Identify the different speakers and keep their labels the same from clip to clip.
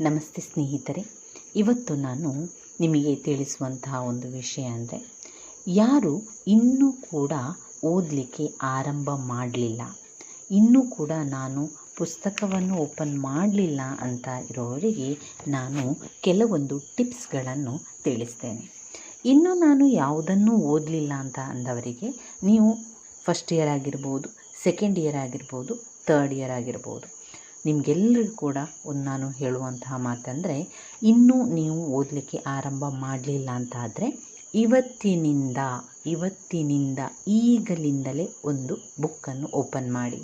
Speaker 1: ನಮಸ್ತೆ ಸ್ನೇಹಿತರೆ, ಇವತ್ತು ನಾನು ನಿಮಗೆ ತಿಳಿಸುವಂತಹ ಒಂದು ವಿಷಯ ಅಂದರೆ, ಯಾರು ಇನ್ನೂ ಕೂಡ ಓದಲಿಕ್ಕೆ ಆರಂಭ ಮಾಡಲಿಲ್ಲ. ಇನ್ನೂ ಕೂಡ ನಾನು ಪುಸ್ತಕವನ್ನು ಓಪನ್ ಮಾಡಲಿಲ್ಲ ಅಂತ ಇರೋರಿಗೆ ನಾನು ಕೆಲವೊಂದು ಟಿಪ್ಸ್ಗಳನ್ನು ತಿಳಿಸ್ತೇನೆ. ಇನ್ನು ನಾನು ಯಾವುದನ್ನು ಓದಲಿಲ್ಲ ಅಂತ ಅಂದವರಿಗೆ, ನೀವು ಫಸ್ಟ್ ಇಯರ್ ಆಗಿರ್ಬೋದು ಸೆಕೆಂಡ್ ಇಯರ್ ಆಗಿರ್ಬೋದು ತರ್ಡ್ ಇಯರ್ ಆಗಿರ್ಬೋದು ನಿಮಗೆಲ್ಲರಿಗೂ ಕೂಡ ಒಂದು ನಾನು ಹೇಳುವಂತಹ ಮಾತಂದರೆ, ಇನ್ನೂ ನೀವು ಓದಲಿಕ್ಕೆ ಆರಂಭ ಮಾಡಲಿಲ್ಲ ಅಂತ ಆದರೆ ಇವತ್ತಿನಿಂದ ಇವತ್ತಿನಿಂದ ಈಗಲಿಂದಲೇ ಒಂದು ಬುಕ್ಕನ್ನು ಓಪನ್ ಮಾಡಿ.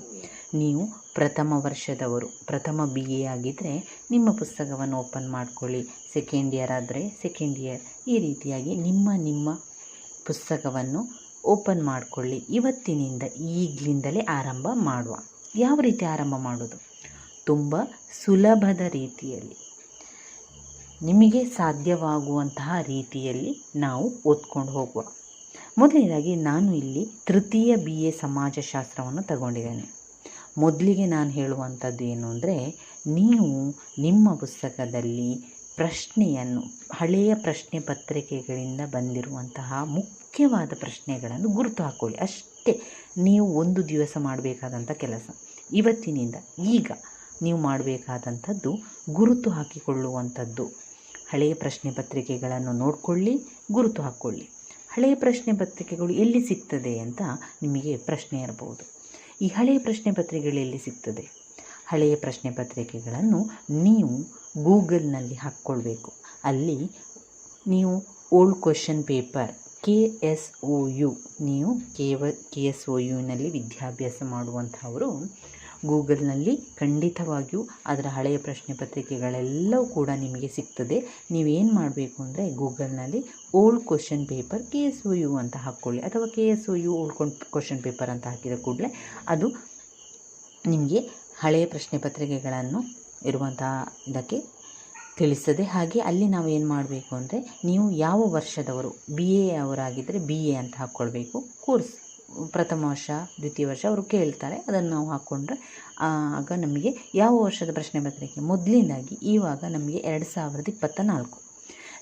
Speaker 1: ನೀವು ಪ್ರಥಮ ವರ್ಷದವರು, ಪ್ರಥಮ ಬಿ ಎ ಆಗಿದ್ದರೆ ನಿಮ್ಮ ಪುಸ್ತಕವನ್ನು ಓಪನ್ ಮಾಡ್ಕೊಳ್ಳಿ. ಸೆಕೆಂಡ್ ಇಯರ್ ಆದರೆ ಸೆಕೆಂಡ್ ಇಯರ್ ಈ ರೀತಿಯಾಗಿ ನಿಮ್ಮ ನಿಮ್ಮ ಪುಸ್ತಕವನ್ನು ಓಪನ್ ಮಾಡಿಕೊಳ್ಳಿ. ಇವತ್ತಿನಿಂದ ಈಗಲಿಂದಲೇ ಆರಂಭ ಮಾಡುವ. ಯಾವ ರೀತಿ ಆರಂಭ ಮಾಡೋದು ತುಂಬ ಸುಲಭದ ರೀತಿಯಲ್ಲಿ, ನಿಮಗೆ ಸಾಧ್ಯವಾಗುವಂತಹ ರೀತಿಯಲ್ಲಿ ನಾವು ಓದ್ಕೊಂಡು ಹೋಗುವ. ಮೊದಲನೇದಾಗಿ ನಾನು ಇಲ್ಲಿ ತೃತೀಯ ಬಿ ಎ ಸಮಾಜಶಾಸ್ತ್ರವನ್ನು ತಗೊಂಡಿದ್ದೇನೆ. ಮೊದಲಿಗೆ ನಾನು ಹೇಳುವಂಥದ್ದು ಏನು ಅಂದರೆ, ನೀವು ನಿಮ್ಮ ಪುಸ್ತಕದಲ್ಲಿ ಪ್ರಶ್ನೆಯನ್ನು, ಹಳೆಯ ಪ್ರಶ್ನೆ ಪತ್ರಿಕೆಗಳಿಂದ ಬಂದಿರುವಂತಹ ಮುಖ್ಯವಾದ ಪ್ರಶ್ನೆಗಳನ್ನು ಗುರುತು ಹಾಕ್ಕೊಳ್ಳಿ ಅಷ್ಟೇ, ನೀವು ಒಂದು ದಿವಸ ಮಾಡಬೇಕಾದಂಥ ಕೆಲಸ. ಇವತ್ತಿನಿಂದ ಈಗ ನೀವು ಮಾಡಬೇಕಾದಂಥದ್ದು ಗುರುತು ಹಾಕಿಕೊಳ್ಳುವಂಥದ್ದು. ಹಳೆಯ ಪ್ರಶ್ನೆ ಪತ್ರಿಕೆಗಳನ್ನು ನೋಡಿಕೊಳ್ಳಿ, ಗುರುತು ಹಾಕ್ಕೊಳ್ಳಿ. ಹಳೆಯ ಪ್ರಶ್ನೆ ಪತ್ರಿಕೆಗಳು ಎಲ್ಲಿ ಸಿಗ್ತದೆ ಅಂತ ನಿಮಗೆ ಪ್ರಶ್ನೆ ಇರಬಹುದು. ಈ ಹಳೆಯ ಪ್ರಶ್ನೆ ಪತ್ರಿಕೆಗಳು ಎಲ್ಲಿ ಸಿಗ್ತದೆ? ಹಳೆಯ ಪ್ರಶ್ನೆ ಪತ್ರಿಕೆಗಳನ್ನು ನೀವು ಗೂಗಲ್ನಲ್ಲಿ ಹಾಕ್ಕೊಳ್ಬೇಕು. ಅಲ್ಲಿ ನೀವು old question paper, K S O U, ನೀವು ಕೆ ವ ಕೆ ಎಸ್ ಒ ಯುನಲ್ಲಿ ವಿದ್ಯಾಭ್ಯಾಸ ಮಾಡುವಂಥವರು ಗೂಗಲ್ನಲ್ಲಿ ಖಂಡಿತವಾಗಿಯೂ ಅದರ ಹಳೆಯ ಪ್ರಶ್ನೆ ಪತ್ರಿಕೆಗಳೆಲ್ಲವೂ ಕೂಡ ನಿಮಗೆ ಸಿಗ್ತದೆ. ನೀವೇನು ಮಾಡಬೇಕು ಅಂದರೆ ಗೂಗಲ್ನಲ್ಲಿ old question paper K S O U ಅಂತ ಹಾಕ್ಕೊಳ್ಳಿ. ಅಥವಾ K S O U old question paper ಅಂತ ಹಾಕಿದ ಕೂಡಲೇ ಅದು ನಿಮಗೆ ಹಳೆಯ ಪ್ರಶ್ನೆ ಪತ್ರಿಕೆಗಳನ್ನು ಇರುವಂತಹ ಇದಕ್ಕೆ ತಿಳಿಸ್ತದೆ. ಹಾಗೆ ಅಲ್ಲಿ ನಾವು ಏನು ಮಾಡಬೇಕು ಅಂದರೆ ನೀವು ಯಾವ ವರ್ಷದವರು ಬಿ ಎ ಅವರಾಗಿದ್ದರೆ ಬಿ ಎ ಅಂತ ಹಾಕ್ಕೊಳ್ಬೇಕು ಕೋರ್ಸ್. ಪ್ರಥಮ ವರ್ಷ, ದ್ವಿತೀಯ ವರ್ಷ ಅವರು ಕೇಳ್ತಾರೆ. ಅದನ್ನು ನಾವು ಹಾಕ್ಕೊಂಡ್ರೆ ಆಗ ನಮಗೆ ಯಾವ ವರ್ಷದ ಪ್ರಶ್ನೆ ಪತ್ರಿಕೆ ಮೊದಲಿನಾಗಿ ಇವಾಗ ನಮಗೆ ಎರಡು ಸಾವಿರದ ಇಪ್ಪತ್ತ ನಾಲ್ಕು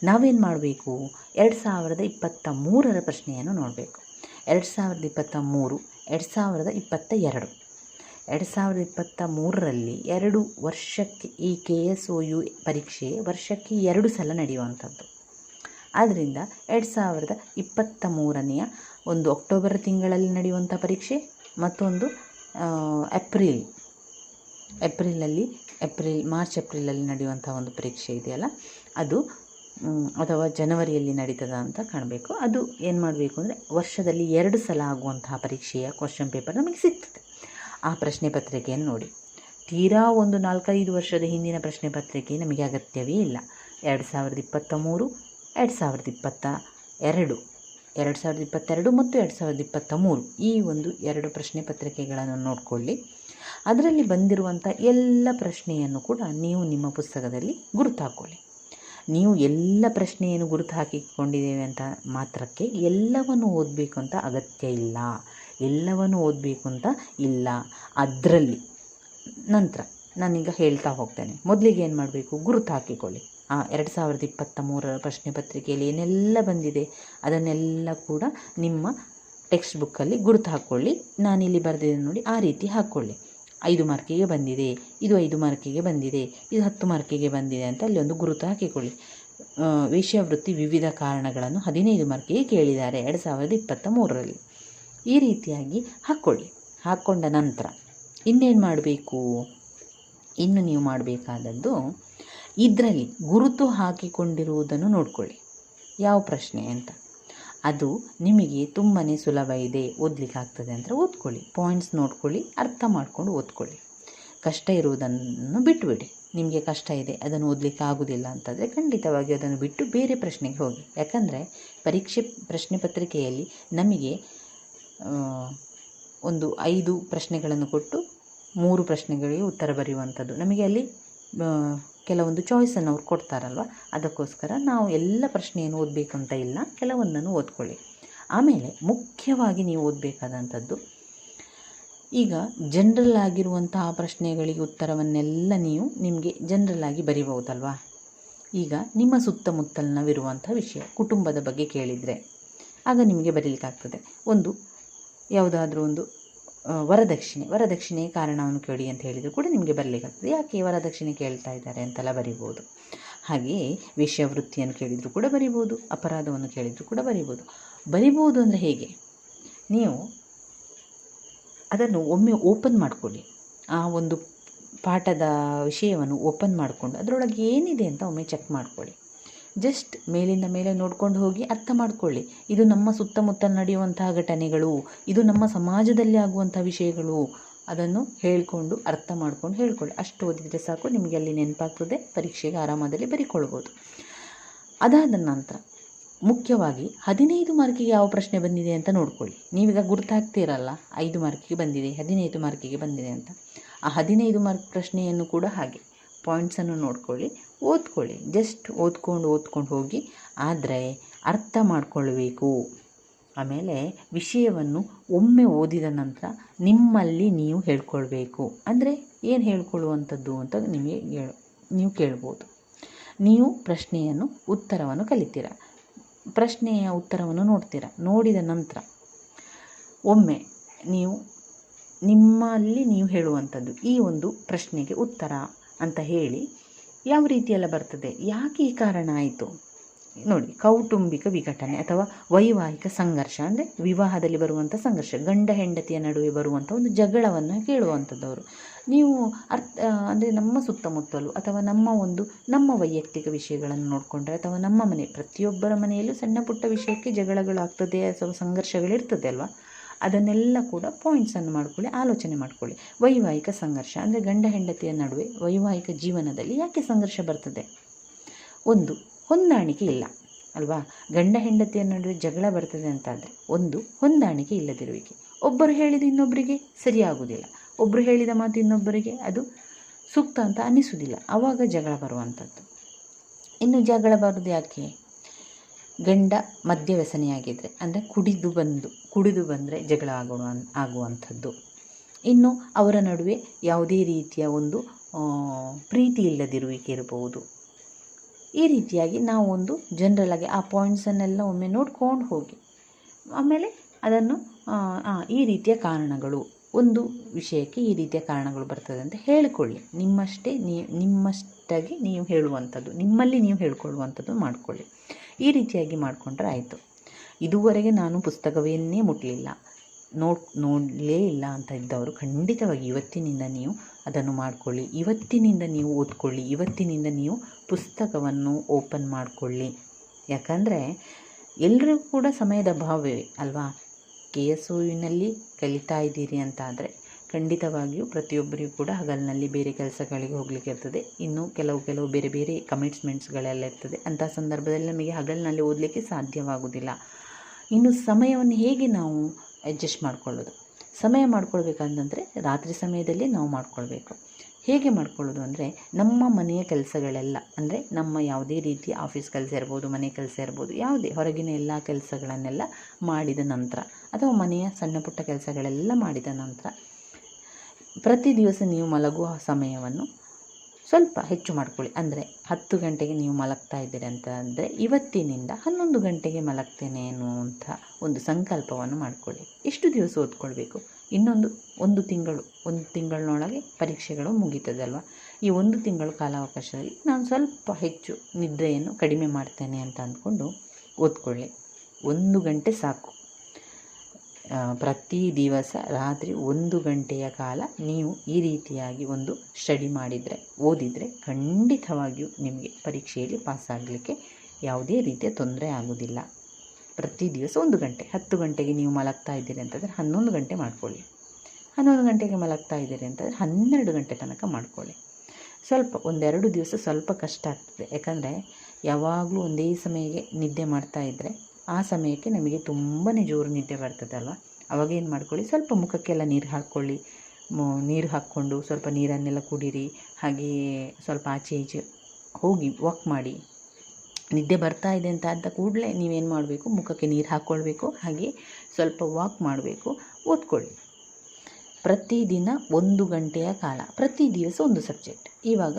Speaker 1: ನಾವೇನು ಮಾಡಬೇಕು? ಎರಡು ಸಾವಿರದ ಇಪ್ಪತ್ತ ಮೂರರ ಪ್ರಶ್ನೆಯನ್ನು ನೋಡಬೇಕು. ಎರಡು ಸಾವಿರದ ಇಪ್ಪತ್ತ ಮೂರು ಎರಡು ಸಾವಿರದ ಇಪ್ಪತ್ತ ಎರಡು ಎರಡು ಸಾವಿರದ ಇಪ್ಪತ್ತ ಮೂರರಲ್ಲಿ ಎರಡು ವರ್ಷಕ್ಕೆ ಈ ಕೆ ಎಸ್ ಒ ಯು ಪರೀಕ್ಷೆ ವರ್ಷಕ್ಕೆ ಎರಡು ಸಲ ನಡೆಯುವಂಥದ್ದು. ಆದ್ದರಿಂದ ಎರಡು ಸಾವಿರದ ಇಪ್ಪತ್ತ ಮೂರನೆಯ ಒಂದು ಅಕ್ಟೋಬರ್ ತಿಂಗಳಲ್ಲಿ ನಡೆಯುವಂಥ ಪರೀಕ್ಷೆ, ಮತ್ತೊಂದು ಏಪ್ರಿಲ್ ಏಪ್ರಿಲಲ್ಲಿ ಏಪ್ರಿಲ್ ಮಾರ್ಚ್ ಏಪ್ರಿಲಲ್ಲಿ ನಡೆಯುವಂಥ ಒಂದು ಪರೀಕ್ಷೆ ಇದೆಯಲ್ಲ? ಅದು ಅಥವಾ ಜನವರಿಯಲ್ಲಿ ನಡೀತದ ಅಂತ ಕಾಣಬೇಕು. ಅದು ಏನು ಮಾಡಬೇಕು ಅಂದರೆ, ವರ್ಷದಲ್ಲಿ ಎರಡು ಸಲ ಆಗುವಂತಹ ಪರೀಕ್ಷೆಯ ಕ್ವಶನ್ ಪೇಪರ್ ನಮಗೆ ಸಿಗ್ತದೆ. ಆ ಪ್ರಶ್ನೆ ಪತ್ರಿಕೆಯನ್ನು ನೋಡಿ. ತೀರಾ ಒಂದು ನಾಲ್ಕೈದು ವರ್ಷದ ಹಿಂದಿನ ಪ್ರಶ್ನೆ ಪತ್ರಿಕೆ ನಮಗೆ ಅಗತ್ಯವೇ ಇಲ್ಲ. ಎರಡು ಸಾವಿರದ ಇಪ್ಪತ್ತ ಮೂರು, ಎರಡು ಸಾವಿರದ ಇಪ್ಪತ್ತ ಎರಡು. ಎರಡು ಸಾವಿರದ ಇಪ್ಪತ್ತೆರಡು ಮತ್ತು ಎರಡು ಸಾವಿರದ ಇಪ್ಪತ್ತ ಮೂರು. ಈ ಒಂದು ಎರಡು ಪ್ರಶ್ನೆ ಪತ್ರಿಕೆಗಳನ್ನು ನೋಡಿಕೊಳ್ಳಿ. ಅದರಲ್ಲಿ ಬಂದಿರುವಂಥ ಎಲ್ಲ ಪ್ರಶ್ನೆಯನ್ನು ಕೂಡ ನೀವು ನಿಮ್ಮ ಪುಸ್ತಕದಲ್ಲಿ ಗುರುತು ಹಾಕ್ಕೊಳ್ಳಿ ನೀವು ಎಲ್ಲ ಪ್ರಶ್ನೆಯನ್ನು ಗುರುತು ಹಾಕಿಕೊಂಡಿದ್ದೇವೆ ಅಂತ ಮಾತ್ರಕ್ಕೆ ಎಲ್ಲವನ್ನು ಓದಬೇಕು ಅಂತ ಅಗತ್ಯ ಇಲ್ಲ. ಎಲ್ಲವನ್ನು ಓದಬೇಕು ಅಂತ ಇಲ್ಲ. ಅದರಲ್ಲಿ ನಂತರ ನಾನೀಗ ಹೇಳ್ತಾ ಹೋಗ್ತೇನೆ. ಮೊದಲಿಗೆ ಏನು ಮಾಡಬೇಕು? ಗುರುತು ಹಾಕಿಕೊಳ್ಳಿ. ಎರಡು ಸಾವಿರದ ಇಪ್ಪತ್ತ ಮೂರರ ಪ್ರಶ್ನೆ ಪತ್ರಿಕೆಯಲ್ಲಿ ಏನೆಲ್ಲ ಬಂದಿದೆ, ಅದನ್ನೆಲ್ಲ ಕೂಡ ನಿಮ್ಮ ಟೆಕ್ಸ್ಟ್ ಬುಕ್ಕಲ್ಲಿ ಗುರುತು ಹಾಕ್ಕೊಳ್ಳಿ ನಾನಿಲ್ಲಿ ಬರೆದಿದ್ದೇನೆ ನೋಡಿ, ಆ ರೀತಿ ಹಾಕ್ಕೊಳ್ಳಿ ಐದು ಮಾರ್ಕಿಗೆ ಬಂದಿದೆ, ಇದು ಐದು ಮಾರ್ಕಿಗೆ ಬಂದಿದೆ, ಇದು ಹತ್ತು ಮಾರ್ಕಿಗೆ ಬಂದಿದೆ ಅಂತ ಅಲ್ಲಿ ಒಂದು ಗುರುತು ಹಾಕಿಕೊಳ್ಳಿ. ವೇಶ್ಯಾವೃತ್ತಿ ವಿವಿಧ ಕಾರಣಗಳನ್ನು ಹದಿನೈದು ಮಾರ್ಕಿಗೆ ಕೇಳಿದ್ದಾರೆ ಎರಡು ಸಾವಿರದ ಇಪ್ಪತ್ತ ಮೂರರಲ್ಲಿ ಈ ರೀತಿಯಾಗಿ ಹಾಕ್ಕೊಳ್ಳಿ ಹಾಕ್ಕೊಂಡ ನಂತರ ಇನ್ನೇನು ಮಾಡಬೇಕು? ಇನ್ನು ನೀವು ಮಾಡಬೇಕಾದದ್ದು ಇದರಲ್ಲಿ ಗುರುತು ಹಾಕಿಕೊಂಡಿರುವುದನ್ನು ನೋಡಿಕೊಳ್ಳಿ. ಯಾವ ಪ್ರಶ್ನೆ ಅಂತ? ಅದು ನಿಮಗೆ ತುಂಬಾ ಸುಲಭ ಇದೆ ಓದಲಿಕ್ಕೆ ಆಗ್ತದೆ ಅಂತ ಓದ್ಕೊಳ್ಳಿ. ಪಾಯಿಂಟ್ಸ್ ನೋಡ್ಕೊಳ್ಳಿ, ಅರ್ಥ ಮಾಡ್ಕೊಂಡು ಓದ್ಕೊಳ್ಳಿ. ಕಷ್ಟ ಇರುವುದನ್ನು ಬಿಟ್ಟುಬಿಡಿ ನಿಮಗೆ ಕಷ್ಟ ಇದೆ, ಅದನ್ನು ಓದಲಿಕ್ಕೆ ಆಗೋದಿಲ್ಲ ಅಂತಂದರೆ ಖಂಡಿತವಾಗಿ ಅದನ್ನು ಬಿಟ್ಟು ಬೇರೆ ಪ್ರಶ್ನೆಗೆ ಹೋಗಿ. ಯಾಕಂದರೆ ಪರೀಕ್ಷೆ, ಪ್ರಶ್ನೆ ಪತ್ರಿಕೆಯಲ್ಲಿ ನಮಗೆ ಒಂದು ಐದು ಪ್ರಶ್ನೆಗಳನ್ನು ಕೊಟ್ಟು ಮೂರು ಪ್ರಶ್ನೆಗಳಿಗೆ ಉತ್ತರ ಬರೆಯುವಂಥದ್ದು. ನಮಗೆ ಅಲ್ಲಿ ಕೆಲವೊಂದು ಚಾಯ್ಸನ್ನು ಅವ್ರು ಕೊಡ್ತಾರಲ್ವ? ಅದಕ್ಕೋಸ್ಕರ ನಾವು ಎಲ್ಲ ಪ್ರಶ್ನೆಯನ್ನು ಅಂತ ಇಲ್ಲ, ಕೆಲವೊಂದನ್ನು ಓದ್ಕೊಳ್ಳಿ. ಆಮೇಲೆ ಮುಖ್ಯವಾಗಿ ನೀವು ಓದಬೇಕಾದಂಥದ್ದು, ಈಗ ಜನರಲ್ ಆಗಿರುವಂತಹ ಪ್ರಶ್ನೆಗಳಿಗೆ ಉತ್ತರವನ್ನೆಲ್ಲ ನೀವು ನಿಮಗೆ ಜನರಲ್ ಆಗಿ ಬರಿಬಹುದಲ್ವಾ? ಈಗ ನಿಮ್ಮ ಸುತ್ತಮುತ್ತಲಿನವಿರುವಂಥ ವಿಷಯ, ಕುಟುಂಬದ ಬಗ್ಗೆ ಕೇಳಿದರೆ, ಆಗ ನಿಮಗೆ ಬರೀಲಿಕ್ಕಾಗ್ತದೆ. ಒಂದು, ಯಾವುದಾದ್ರೂ ಒಂದು ವರದಕ್ಷಿಣೆ ವರದಕ್ಷಿಣೆ ಕಾರಣವನ್ನು ಕೇಳಿ ಅಂತ ಹೇಳಿದರೂ ಕೂಡ ನಿಮಗೆ ಬರಲಿಕ್ಕಾಗ್ತದೆ. ಯಾಕೆ ವರದಕ್ಷಿಣೆ ಕೇಳ್ತಾ ಇದ್ದಾರೆ ಅಂತೆಲ್ಲ ಬರಿಬೋದು. ಹಾಗೆಯೇ ವಿಷಯವೃತ್ತಿಯನ್ನು ಕೇಳಿದರೂ ಕೂಡ ಬರಿಬೋದು, ಅಪರಾಧವನ್ನು ಕೇಳಿದರೂ ಕೂಡ ಬರಿಬೋದು. ಬರಿಬೋದು ಅಂದರೆ ಹೇಗೆ? ನೀವು ಅದನ್ನು ಒಮ್ಮೆ ಓಪನ್ ಮಾಡಿಕೊಳ್ಳಿ. ಆ ಒಂದು ಪಾಠದ ವಿಷಯವನ್ನು ಓಪನ್ ಮಾಡಿಕೊಂಡು ಅದರೊಳಗೆ ಏನಿದೆ ಅಂತ ಒಮ್ಮೆ ಚೆಕ್ ಮಾಡಿಕೊಳ್ಳಿ. ಜಸ್ಟ್ ಮೇಲಿಂದ ಮೇಲೆ ನೋಡ್ಕೊಂಡು ಹೋಗಿ ಅರ್ಥ ಮಾಡಿಕೊಳ್ಳಿ. ಇದು ನಮ್ಮ ಸುತ್ತಮುತ್ತ ನಡೆಯುವಂತಹ ಘಟನೆಗಳು, ಇದು ನಮ್ಮ ಸಮಾಜದಲ್ಲಿ ಆಗುವಂಥ ವಿಷಯಗಳು. ಅದನ್ನು ಹೇಳಿಕೊಂಡು, ಅರ್ಥ ಮಾಡ್ಕೊಂಡು ಹೇಳ್ಕೊಳ್ಳಿ. ಅಷ್ಟು ಓದಿದರೆ ಸಾಕು, ನಿಮಗೆ ಅಲ್ಲಿ ನೆನಪಾಗ್ತದೆ, ಪರೀಕ್ಷೆಗೆ ಆರಾಮದಲ್ಲಿ ಬರಿಕೊಳ್ಬೋದು ಅದಾದ ನಂತರ ಮುಖ್ಯವಾಗಿ ಹದಿನೈದು ಮಾರ್ಕಿಗೆ ಯಾವ ಪ್ರಶ್ನೆ ಬಂದಿದೆ ಅಂತ ನೋಡ್ಕೊಳ್ಳಿ. ನೀವೀಗ ಗುರ್ತಾಗ್ತೀರಲ್ಲ ಐದು ಮಾರ್ಕಿಗೆ ಬಂದಿದೆ, ಹದಿನೈದು ಮಾರ್ಕಿಗೆ ಬಂದಿದೆ ಅಂತ. ಆ ಹದಿನೈದು ಮಾರ್ಕ್ ಪ್ರಶ್ನೆಯನ್ನು ಕೂಡ ಹಾಗೆ ಪಾಯಿಂಟ್ಸನ್ನು ನೋಡ್ಕೊಳ್ಳಿ. ಓದ್ಕೊಳ್ಳಿ. ಜಸ್ಟ್ ಓದ್ಕೊಂಡು ಓದ್ಕೊಂಡು ಹೋಗಿ, ಆದರೆ ಅರ್ಥ ಮಾಡಿಕೊಳ್ಬೇಕು. ಆಮೇಲೆ ವಿಷಯವನ್ನು ಒಮ್ಮೆ ಓದಿದ ನಂತರ ನಿಮ್ಮಲ್ಲಿ ನೀವು ಹೇಳ್ಕೊಳ್ಬೇಕು. ಅಂದರೆ ಏನು ಹೇಳ್ಕೊಳ್ಳುವಂಥದ್ದು ಅಂತ ನಿಮಗೆ ನೀವು ಕೇಳ್ಬೋದು. ನೀವು ಪ್ರಶ್ನೆಯನ್ನು, ಉತ್ತರವನ್ನು ಕಲಿತೀರ. ಪ್ರಶ್ನೆಯ ಉತ್ತರವನ್ನು ನೋಡ್ತೀರ. ನೋಡಿದ ನಂತರ ಒಮ್ಮೆ ನೀವು, ನಿಮ್ಮಲ್ಲಿ ನೀವು ಹೇಳುವಂಥದ್ದು ಈ ಒಂದು ಪ್ರಶ್ನೆಗೆ ಉತ್ತರ ಅಂತ ಹೇಳಿ ಯಾವ ರೀತಿಯೆಲ್ಲ ಬರ್ತದೆ? ಯಾಕೆ ಈ ಕಾರಣ ಆಯಿತು? ನೋಡಿ, ಕೌಟುಂಬಿಕ ವಿಘಟನೆ ಅಥವಾ ವೈವಾಹಿಕ ಸಂಘರ್ಷ, ಅಂದರೆ ವಿವಾಹದಲ್ಲಿ ಬರುವಂಥ ಸಂಘರ್ಷ, ಗಂಡ ಹೆಂಡತಿಯ ನಡುವೆ ಬರುವಂಥ ಒಂದು ಜಗಳವನ್ನು ಕೇಳುವಂಥದ್ದವರು. ನೀವು ಅರ್ಥ ಅಂದರೆ ನಮ್ಮ ಸುತ್ತಮುತ್ತಲು ಅಥವಾ ನಮ್ಮ ಒಂದು, ನಮ್ಮ ವೈಯಕ್ತಿಕ ವಿಷಯಗಳನ್ನು ನೋಡಿಕೊಂಡ್ರೆ ಅಥವಾ ನಮ್ಮ ಮನೆ, ಪ್ರತಿಯೊಬ್ಬರ ಮನೆಯಲ್ಲೂ ಸಣ್ಣ ಪುಟ್ಟ ವಿಷಯಕ್ಕೆ ಜಗಳಗಳಾಗ್ತದೆ ಅಥವಾ ಸಂಘರ್ಷಗಳಿರ್ತದೆ ಅಲ್ವಾ? ಅದನ್ನೆಲ್ಲ ಕೂಡ ಪಾಯಿಂಟ್ಸನ್ನು ಮಾಡ್ಕೊಳ್ಳಿ, ಆಲೋಚನೆ ಮಾಡ್ಕೊಳ್ಳಿ. ವೈವಾಹಿಕ ಸಂಘರ್ಷ ಅಂದರೆ ಗಂಡ ಹೆಂಡತಿಯ ನಡುವೆ ವೈವಾಹಿಕ ಜೀವನದಲ್ಲಿ ಯಾಕೆ ಸಂಘರ್ಷ ಬರ್ತದೆ? ಒಂದು, ಹೊಂದಾಣಿಕೆ ಇಲ್ಲ. ಅಲ್ವಾ? ಗಂಡ ಹೆಂಡತಿಯ ನಡುವೆ ಜಗಳ ಬರ್ತದೆ ಅಂತಾದರೆ ಒಂದು, ಹೊಂದಾಣಿಕೆ ಇಲ್ಲದಿರುವಿಕೆ. ಒಬ್ಬರು ಹೇಳಿದ ಇನ್ನೊಬ್ಬರಿಗೆ ಸರಿಯಾಗುವುದಿಲ್ಲ ಒಬ್ಬರು ಹೇಳಿದ ಮಾತು ಇನ್ನೊಬ್ಬರಿಗೆ ಅದು ಸೂಕ್ತ ಅಂತ ಅನ್ನಿಸುವುದಿಲ್ಲ ಆವಾಗ ಜಗಳ ಬರುವಂಥದ್ದು ಇನ್ನು ಜಗಳ ಬರೋದು ಯಾಕೆ? ಗಂಡ ಮದ್ಯವ್ಯಸನಿಯಾಗಿದ್ದರೆ ಅಂದರೆ ಕುಡಿದು ಬಂದು, ಕುಡಿದು ಬಂದರೆ ಜಗಳ ಆಗುವ, ಆಗುವಂಥದ್ದು. ಇನ್ನು ಅವರ ನಡುವೆ ಯಾವುದೇ ರೀತಿಯ ಒಂದು ಪ್ರೀತಿ ಇಲ್ಲದಿರುವಿಕೆ ಇರಬಹುದು. ಈ ರೀತಿಯಾಗಿ ನಾವು ಒಂದು ಜನರಲಾಗಿ ಆ ಪಾಯಿಂಟ್ಸನ್ನೆಲ್ಲ ಒಮ್ಮೆ ನೋಡ್ಕೊಂಡು ಹೋಗಿ. ಆಮೇಲೆ ಅದನ್ನು ಈ ರೀತಿಯ ಕಾರಣಗಳು, ಒಂದು ವಿಷಯಕ್ಕೆ ಈ ರೀತಿಯ ಕಾರಣಗಳು ಬರ್ತದೆ ಅಂತ ಹೇಳಿಕೊಳ್ಳಿ. ನಿಮ್ಮಷ್ಟೇ ನೀವು ನಿಮ್ಮಷ್ಟಾಗಿ ನೀವು ಹೇಳುವಂಥದ್ದು, ನಿಮ್ಮಲ್ಲಿ ನೀವು ಹೇಳಿಕೊಳ್ಳುವಂಥದ್ದು ಮಾಡಿಕೊಳ್ಳಿ. ಈ ರೀತಿಯಾಗಿ ಮಾಡಿಕೊಂಡ್ರೆ ಆಯಿತು. ಇದುವರೆಗೆ ನಾನು ಪುಸ್ತಕವನ್ನೇ ಮುಟ್ಟಲಿಲ್ಲ ನೋಡ್, ನೋಡಲೇ ಇಲ್ಲ ಅಂತ ಇದ್ದವರು ಖಂಡಿತವಾಗಿ ಇವತ್ತಿನಿಂದ ನೀವು ಅದನ್ನು ಮಾಡಿಕೊಳ್ಳಿ. ಇವತ್ತಿನಿಂದ ನೀವು ಓದ್ಕೊಳ್ಳಿ. ಇವತ್ತಿನಿಂದ ನೀವು ಪುಸ್ತಕವನ್ನು ಓಪನ್ ಮಾಡಿಕೊಳ್ಳಿ. ಯಾಕಂದರೆ ಎಲ್ಲರಿಗೂ ಕೂಡ ಸಮಯದ ಅಭಾವವೇ ಅಲ್ವಾ? ಕೆ ಎಸ್ ಯುನಲ್ಲಿ ಕಲಿತಾ ಇದ್ದೀರಿ ಅಂತ ಆದರೆ ಖಂಡಿತವಾಗಿಯೂ ಪ್ರತಿಯೊಬ್ಬರಿಗೂ ಕೂಡ ಹಗಲಿನಲ್ಲಿ ಬೇರೆ ಕೆಲಸಗಳಿಗೆ ಹೋಗಲಿಕ್ಕೆ ಇರ್ತದೆ. ಇನ್ನು ಕೆಲವು ಕೆಲವು ಬೇರೆ ಬೇರೆ ಕಮಿಟ್ಸ್ಮೆಂಟ್ಸ್ಗಳೆಲ್ಲ ಇರ್ತದೆ. ಅಂಥ ಸಂದರ್ಭದಲ್ಲಿ ನಮಗೆ ಹಗಲಿನಲ್ಲಿ ಓದಲಿಕ್ಕೆ ಸಾಧ್ಯವಾಗುವುದಿಲ್ಲ. ಇನ್ನು ಸಮಯವನ್ನು ಹೇಗೆ ನಾವು ಅಡ್ಜಸ್ಟ್ ಮಾಡ್ಕೊಳ್ಳೋದು? ಸಮಯ ಮಾಡ್ಕೊಳ್ಬೇಕಂತಂದರೆ ರಾತ್ರಿ ಸಮಯದಲ್ಲಿ ನಾವು ಮಾಡ್ಕೊಳ್ಬೇಕು. ಹೇಗೆ ಮಾಡ್ಕೊಳ್ಳೋದು ಅಂದರೆ ನಮ್ಮ ಮನೆಯ ಕೆಲಸಗಳೆಲ್ಲ ಅಂದರೆ ನಮ್ಮ ಯಾವುದೇ ರೀತಿಯ ಆಫೀಸ್ ಕೆಲಸ ಇರ್ಬೋದು, ಮನೆ ಕೆಲಸ ಇರ್ಬೋದು, ಯಾವುದೇ ಹೊರಗಿನ ಎಲ್ಲ ಕೆಲಸಗಳನ್ನೆಲ್ಲ ಮಾಡಿದ ನಂತರ ಅಥವಾ ಮನೆಯ ಸಣ್ಣ ಪುಟ್ಟ ಕೆಲಸಗಳೆಲ್ಲ ಮಾಡಿದ ನಂತರ ಪ್ರತಿ ದಿವಸ ನೀವು ಮಲಗುವ ಸಮಯವನ್ನು ಸ್ವಲ್ಪ ಹೆಚ್ಚು ಮಾಡ್ಕೊಳ್ಳಿ. ಅಂದರೆ ಹತ್ತು ಗಂಟೆಗೆ ನೀವು ಮಲಗ್ತಾ ಇದ್ದೀರಿ ಅಂತ ಅಂದರೆ ಇವತ್ತಿನಿಂದ ಹನ್ನೊಂದು ಗಂಟೆಗೆ ಮಲಗ್ತೇನೆ ಅನ್ನುವಂಥ ಒಂದು ಸಂಕಲ್ಪವನ್ನು ಮಾಡಿಕೊಳ್ಳಿ. ಎಷ್ಟು ದಿವಸ ಓದ್ಕೊಳ್ಬೇಕು? ಇನ್ನೊಂದು ಒಂದು ತಿಂಗಳು, ಒಂದು ತಿಂಗಳಿನೊಳಗೆ ಪರೀಕ್ಷೆಗಳು ಮುಗೀತದಲ್ವ? ಈ ಒಂದು ತಿಂಗಳು ಕಾಲಾವಕಾಶದಲ್ಲಿ ನಾನು ಸ್ವಲ್ಪ ಹೆಚ್ಚು ನಿದ್ರೆಯನ್ನು ಕಡಿಮೆ ಮಾಡ್ತೇನೆ ಅಂತ ಅಂದ್ಕೊಂಡು ಓದ್ಕೊಳ್ಳಿ. ಒಂದು ಗಂಟೆ ಸಾಕು. ಪ್ರತಿ ದಿವಸ ರಾತ್ರಿ ಒಂದು ಗಂಟೆಯ ಕಾಲ ನೀವು ಈ ರೀತಿಯಾಗಿ ಒಂದು ಸ್ಟಡಿ ಮಾಡಿದರೆ, ಓದಿದರೆ ಖಂಡಿತವಾಗಿಯೂ ನಿಮಗೆ ಪರೀಕ್ಷೆಯಲ್ಲಿ ಪಾಸಾಗಲಿಕ್ಕೆ ಯಾವುದೇ ರೀತಿಯ ತೊಂದರೆ ಆಗೋದಿಲ್ಲ. ಪ್ರತಿ ದಿವಸ ಒಂದು ಗಂಟೆ, ಹತ್ತು ಗಂಟೆಗೆ ನೀವು ಮಲಗ್ತಾ ಇದ್ದೀರಿ ಅಂತಂದರೆ ಹನ್ನೊಂದು ಗಂಟೆ ಮಾಡ್ಕೊಳ್ಳಿ. ಹನ್ನೊಂದು ಗಂಟೆಗೆ ಮಲಗ್ತಾ ಇದ್ದೀರಿ ಅಂತಂದರೆ ಹನ್ನೆರಡು ಗಂಟೆ ತನಕ ಮಾಡ್ಕೊಳ್ಳಿ. ಸ್ವಲ್ಪ, ಒಂದೆರಡು ದಿವಸ ಸ್ವಲ್ಪ ಕಷ್ಟ ಆಗ್ತದೆ. ಯಾಕಂದರೆ ಯಾವಾಗಲೂ ಒಂದೇ ಸಮಯಕ್ಕೆ ನಿದ್ದೆ ಮಾಡ್ತಾ ಇದ್ದರೆ ಆ ಸಮಯಕ್ಕೆ ನಮಗೆ ತುಂಬಾ ಜೋರು ನಿದ್ದೆ ಬರ್ತದಲ್ವ? ಅವಾಗ ಏನು ಮಾಡ್ಕೊಳ್ಳಿ, ಸ್ವಲ್ಪ ಮುಖಕ್ಕೆಲ್ಲ ನೀರು ಹಾಕ್ಕೊಳ್ಳಿ ನೀರು ಹಾಕ್ಕೊಂಡು ಸ್ವಲ್ಪ ನೀರನ್ನೆಲ್ಲ ಕುಡೀರಿ. ಹಾಗೆಯೇ ಸ್ವಲ್ಪ ಆಚೆ ಈಚೆ ಹೋಗಿ ವಾಕ್ ಮಾಡಿ. ನಿದ್ದೆ ಬರ್ತಾ ಇದೆ ಅಂತ ಆದ ಕೂಡಲೇ ನೀವೇನು ಮಾಡಬೇಕು, ಮುಖಕ್ಕೆ ನೀರು ಹಾಕ್ಕೊಳ್ಬೇಕು ಹಾಗೆ ಸ್ವಲ್ಪ ವಾಕ್ ಮಾಡಬೇಕು, ಓದ್ಕೊಳ್ಳಿ. ಪ್ರತಿದಿನ ಒಂದು ಗಂಟೆಯ ಕಾಲ, ಪ್ರತಿ ದಿವಸ ಒಂದು ಸಬ್ಜೆಕ್ಟ್ ಇವಾಗ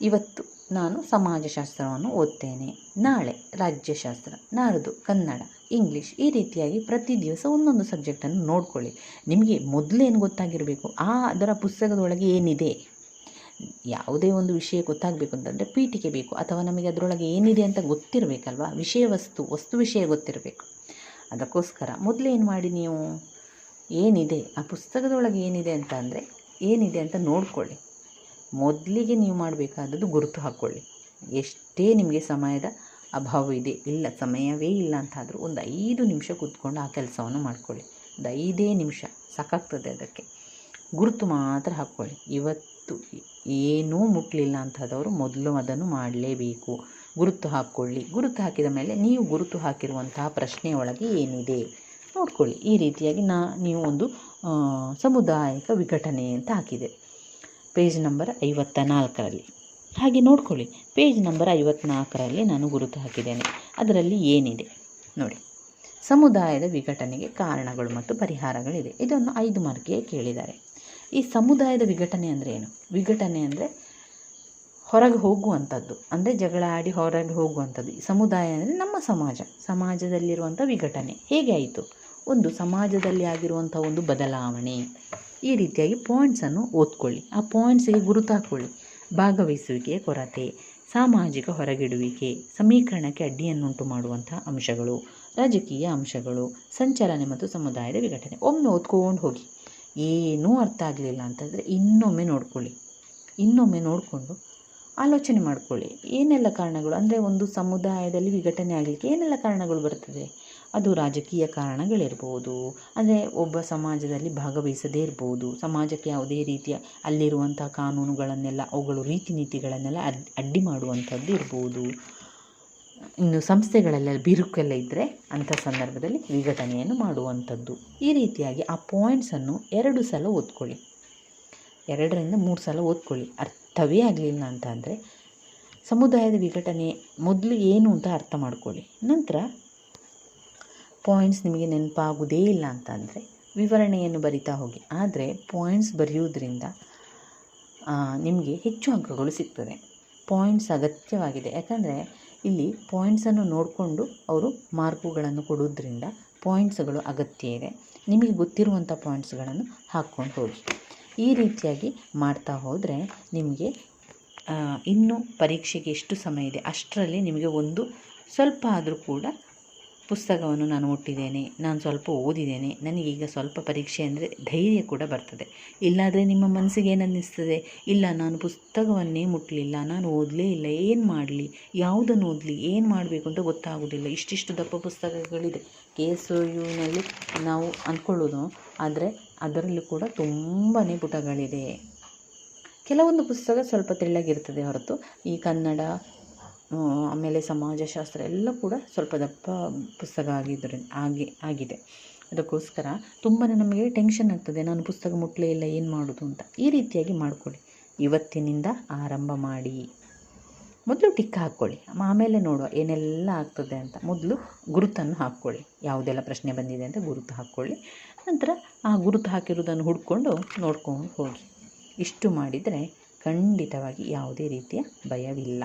Speaker 1: ಇವತ್ತು. ನಾನು ಸಮಾಜಶಾಸ್ತ್ರವನ್ನು ಓದ್ತೇನೆ. ನಾಳೆ ರಾಜ್ಯಶಾಸ್ತ್ರ ನಾಡ್ದು ಕನ್ನಡ, ಇಂಗ್ಲೀಷ್ ಈ ರೀತಿಯಾಗಿ ಪ್ರತಿ ದಿವಸ ಒಂದೊಂದು ಸಬ್ಜೆಕ್ಟನ್ನು ನೋಡ್ಕೊಳ್ಳಿ. ನಿಮಗೆ ಮೊದಲೇನು ಗೊತ್ತಾಗಿರಬೇಕು? ಆ ಅದರ ಪುಸ್ತಕದೊಳಗೆ ಏನಿದೆ? ಯಾವುದೇ ಒಂದು ವಿಷಯ ಗೊತ್ತಾಗಬೇಕು ಅಂತಂದರೆ ಪೀಠಿಕೆ ಬೇಕು ಅಥವಾ ನಮಗೆ ಅದರೊಳಗೆ ಏನಿದೆ ಅಂತ ಗೊತ್ತಿರಬೇಕಲ್ವಾ? ವಿಷಯ ವಸ್ತು ವಸ್ತು ವಿಷಯ ಗೊತ್ತಿರಬೇಕು. ಅದಕ್ಕೋಸ್ಕರ ಮೊದಲೇನು ಮಾಡಿ ನೀವು? ಏನಿದೆ? ಆ ಪುಸ್ತಕದೊಳಗೆ ಏನಿದೆ ಅಂತ ಅಂದರೆ ಏನಿದೆ ಅಂತ ನೋಡ್ಕೊಳ್ಳಿ. ಮೊದಲಿಗೆ ನೀವು ಮಾಡಬೇಕಾದದ್ದು ಗುರುತು ಹಾಕ್ಕೊಳ್ಳಿ. ಎಷ್ಟೇ ನಿಮಗೆ ಸಮಯದ ಅಭಾವ ಇದೆ, ಇಲ್ಲ ಸಮಯವೇ ಇಲ್ಲ ಅಂತಾದರೂ ಒಂದು ಐದು ನಿಮಿಷ ಕೂತ್ಕೊಂಡು ಆ ಕೆಲಸವನ್ನು ಮಾಡ್ಕೊಳ್ಳಿ. ಒಂದು ಐದೇ ನಿಮಿಷ, ಸಾಕಾಗ್ತದೆ ಅದಕ್ಕೆ. ಗುರುತು ಮಾತ್ರ ಹಾಕ್ಕೊಳ್ಳಿ. ಇವತ್ತು ಏನೂ ಮುಟ್ಟಲಿಲ್ಲ ಅಂತಾದವರು ಮೊದಲು ಅದನ್ನು ಮಾಡಲೇಬೇಕು. ಗುರುತು ಹಾಕ್ಕೊಳ್ಳಿ. ಗುರುತು ಹಾಕಿದ ಮೇಲೆ ನೀವು ಗುರುತು ಹಾಕಿರುವಂತಹ ಪ್ರಶ್ನೆಯೊಳಗೆ ಏನಿದೆ? ನೋಡ್ಕೊಳ್ಳಿ. ಈ ರೀತಿಯಾಗಿ ನಾ ನೀವು ಒಂದು ಸಮುದಾಯಕ ಸಮುದಾಯಿಕ ವಿಘಟನೆ ಅಂತ ಹಾಕಿದೆ. ಪೇಜ್ ನಂಬರ್ ಐವತ್ತ ನಾಲ್ಕರಲ್ಲಿ ಹಾಗೆ ನೋಡ್ಕೊಳ್ಳಿ, ಪೇಜ್ ನಂಬರ್ ಐವತ್ನಾಲ್ಕರಲ್ಲಿ ನಾನು ಗುರುತು ಹಾಕಿದ್ದೇನೆ. ಅದರಲ್ಲಿ ಏನಿದೆ? ನೋಡಿ. ಸಮುದಾಯದ ವಿಘಟನೆಗೆ ಕಾರಣಗಳು ಮತ್ತು ಪರಿಹಾರಗಳಿದೆ. ಇದನ್ನು ಐದು ಮಾರ್ಕಿಗೆ ಕೇಳಿದ್ದಾರೆ. ಈ ಸಮುದಾಯದ ವಿಘಟನೆ ಅಂದರೆ ಏನು? ವಿಘಟನೆ ಅಂದರೆ ಹೊರಗೆ ಹೋಗುವಂಥದ್ದು. ಅಂದರೆ ಜಗಳ ಆಡಿ ಹೊರಗೆ ಹೋಗುವಂಥದ್ದು. ಸಮುದಾಯ ಅಂದರೆ ನಮ್ಮ ಸಮಾಜ. ಸಮಾಜದಲ್ಲಿರುವಂಥ ವಿಘಟನೆ. ಹೇಗೆ ಆಯಿತು? ಒಂದು ಸಮಾಜದಲ್ಲಿ ಆಗಿರುವಂಥ ಒಂದು ಬದಲಾವಣೆ. ಈ ರೀತಿಯಾಗಿ ಪಾಯಿಂಟ್ಸನ್ನು ಓದ್ಕೊಳ್ಳಿ. ಆ ಪಾಯಿಂಟ್ಸಿಗೆ ಗುರುತು ಹಾಕ್ಕೊಳ್ಳಿ ಭಾಗವಹಿಸುವಿಕೆಯ ಕೊರತೆ, ಸಾಮಾಜಿಕ ಹೊರಗಿಡುವಿಕೆ, ಸಮೀಕರಣಕ್ಕೆ ಅಡ್ಡಿಯನ್ನುಂಟು ಮಾಡುವಂಥ ಅಂಶಗಳು, ರಾಜಕೀಯ ಅಂಶಗಳು, ಸಂಚಲನೆ ಮತ್ತು ಸಮುದಾಯದ ವಿಘಟನೆ. ಒಮ್ಮೆ ಓದ್ಕೊಂಡು ಹೋಗಿ. ಏನೂ ಅರ್ಥ ಆಗಲಿಲ್ಲ ಅಂತಂದರೆ ಇನ್ನೊಮ್ಮೆ ನೋಡ್ಕೊಳ್ಳಿ. ಇನ್ನೊಮ್ಮೆ ನೋಡಿಕೊಂಡು ಆಲೋಚನೆ ಮಾಡಿಕೊಳ್ಳಿ. ಏನೆಲ್ಲ ಕಾರಣಗಳು? ಅಂದರೆ ಒಂದು ಸಮುದಾಯದಲ್ಲಿ ವಿಘಟನೆ ಆಗಲಿಕ್ಕೆ ಏನೆಲ್ಲ ಕಾರಣಗಳು ಬರ್ತದೆ? ಅದು ರಾಜಕೀಯ ಕಾರಣಗಳಿರ್ಬೋದು. ಅಂದರೆ ಒಬ್ಬ ಸಮಾಜದಲ್ಲಿ ಭಾಗವಹಿಸದೇ ಇರ್ಬೋದು. ಸಮಾಜಕ್ಕೆ ಯಾವುದೇ ರೀತಿಯ ಅಲ್ಲಿರುವಂಥ ಕಾನೂನುಗಳನ್ನೆಲ್ಲ, ಅವುಗಳು ರೀತಿ ನೀತಿಗಳನ್ನೆಲ್ಲ ಅಡ್, ಅಡ್ಡಿ ಮಾಡುವಂಥದ್ದು ಇರ್ಬೋದು. ಇನ್ನು ಸಂಸ್ಥೆಗಳಲ್ಲೆಲ್ಲ ಬಿರುಕೆಲ್ಲ ಇದ್ದರೆ ಅಂಥ ಸಂದರ್ಭದಲ್ಲಿ ವಿಘಟನೆಯನ್ನು ಮಾಡುವಂಥದ್ದು. ಈ ರೀತಿಯಾಗಿ ಆ ಪಾಯಿಂಟ್ಸನ್ನು ಎರಡು ಸಲ ಓದ್ಕೊಳ್ಳಿ. ಎರಡರಿಂದ ಮೂರು ಸಲ ಓದ್ಕೊಳ್ಳಿ. ಅರ್ಥವೇ ಆಗಲಿಲ್ಲ ಅಂತ ಅಂದರೆ ಸಮುದಾಯದ ವಿಘಟನೆ ಮೊದಲು ಏನು ಅಂತ ಅರ್ಥ ಮಾಡ್ಕೊಳ್ಳಿ. ನಂತರ ಪಾಯಿಂಟ್ಸ್ ನಿಮಗೆ ನೆನಪಾಗುವುದೇ ಇಲ್ಲ ಅಂತಂದರೆ ವಿವರಣೆಯನ್ನು ಬರಿತಾ ಹೋಗಿ. ಆದರೆ ಪಾಯಿಂಟ್ಸ್ ಬರೆಯುವುದರಿಂದ ನಿಮಗೆ ಹೆಚ್ಚು ಅಂಕಗಳು ಸಿಗ್ತದೆ. ಪಾಯಿಂಟ್ಸ್ ಅಗತ್ಯವಾಗಿದೆ. ಯಾಕಂದರೆ ಇಲ್ಲಿ ಪಾಯಿಂಟ್ಸನ್ನು ನೋಡಿಕೊಂಡು ಅವರು ಮಾರ್ಕುಗಳನ್ನು ಕೊಡೋದ್ರಿಂದ ಪಾಯಿಂಟ್ಸ್ಗಳು ಅಗತ್ಯ ಇದೆ. ನಿಮಗೆ ಗೊತ್ತಿರುವಂಥ ಪಾಯಿಂಟ್ಸ್ಗಳನ್ನು ಹಾಕ್ಕೊಂಡು ಹೋಗಿ. ಈ ರೀತಿಯಾಗಿ ಮಾಡ್ತಾ ಹೋದರೆ ನಿಮಗೆ ಇನ್ನೂ ಪರೀಕ್ಷೆಗೆ ಎಷ್ಟು ಸಮಯ ಇದೆ? ಅಷ್ಟರಲ್ಲಿ ನಿಮಗೆ ಒಂದು ಸ್ವಲ್ಪ ಆದರೂ ಕೂಡ ಪುಸ್ತಕವನ್ನು ನಾನು ಮುಟ್ಟಿದ್ದೇನೆ, ನಾನು ಸ್ವಲ್ಪ ಓದಿದ್ದೇನೆ ನನಗೀಗ ಸ್ವಲ್ಪ ಪರೀಕ್ಷೆ ಅಂದರೆ ಧೈರ್ಯ ಕೂಡ ಬರ್ತದೆ. ಇಲ್ಲಾದರೆ ನಿಮ್ಮ ಮನಸ್ಸಿಗೆ ಏನನ್ನಿಸ್ತದೆ? ಇಲ್ಲ, ನಾನು ಪುಸ್ತಕವನ್ನೇ ಮುಟ್ಟಲಿಲ್ಲ ನಾನು ಓದಲೇ ಇಲ್ಲ, ಏನು ಮಾಡಲಿ? ಯಾವುದನ್ನು ಓದಲಿ? ಏನು ಮಾಡಬೇಕು ಅಂತ ಗೊತ್ತಾಗೋದಿಲ್ಲ. ಇಷ್ಟಿಷ್ಟು ದಪ್ಪ ಪುಸ್ತಕಗಳಿದೆ. ಕೆ ಎಸ್ ಯುನಲ್ಲಿ ನಾವು ಅಂದ್ಕೊಳ್ಳೋದು, ಆದರೆ ಅದರಲ್ಲೂ ಕೂಡ ತುಂಬಾ ಪುಟಗಳಿದೆ. ಕೆಲವೊಂದು ಪುಸ್ತಕ ಸ್ವಲ್ಪ ತೆಳ್ಳಗಿರ್ತದೆ ಹೊರತು. ಈ ಕನ್ನಡ ಆಮೇಲೆ ಸಮಾಜಶಾಸ್ತ್ರ ಎಲ್ಲ ಕೂಡ ಸ್ವಲ್ಪ ದಪ್ಪ ಪುಸ್ತಕ ಆಗಿದ್ದರಿಂದ ಆಗಿ ಆಗಿದೆ. ಅದಕ್ಕೋಸ್ಕರ ತುಂಬಾ ನಮಗೆ ಟೆನ್ಷನ್ ಆಗ್ತದೆ, ನಾನು ಪುಸ್ತಕ ಮುಟ್ಟಲೇ ಇಲ್ಲ, ಏನು ಮಾಡೋದು ಅಂತ. ಈ ರೀತಿಯಾಗಿ ಮಾಡಿಕೊಳ್ಳಿ. ಇವತ್ತಿನಿಂದ ಆರಂಭ ಮಾಡಿ. ಮೊದಲು ಟಿಕ್ ಹಾಕ್ಕೊಳ್ಳಿ. ಆಮೇಲೆ ನೋಡುವ ಏನೆಲ್ಲ ಆಗ್ತದೆ ಅಂತ. ಮೊದಲು ಗುರುತನ್ನು ಹಾಕ್ಕೊಳ್ಳಿ. ಯಾವುದೆಲ್ಲ ಪ್ರಶ್ನೆ ಬಂದಿದೆ ಅಂತ ಗುರುತು ಹಾಕ್ಕೊಳ್ಳಿ. ನಂತರ ಆ ಗುರುತು ಹಾಕಿರೋದನ್ನು ಹುಡ್ಕೊಂಡು ನೋಡ್ಕೊಂಡು ಹೋಗಿ. ಇಷ್ಟು ಮಾಡಿದರೆ ಖಂಡಿತವಾಗಿ ಯಾವುದೇ ರೀತಿಯ ಭಯವಿಲ್ಲ.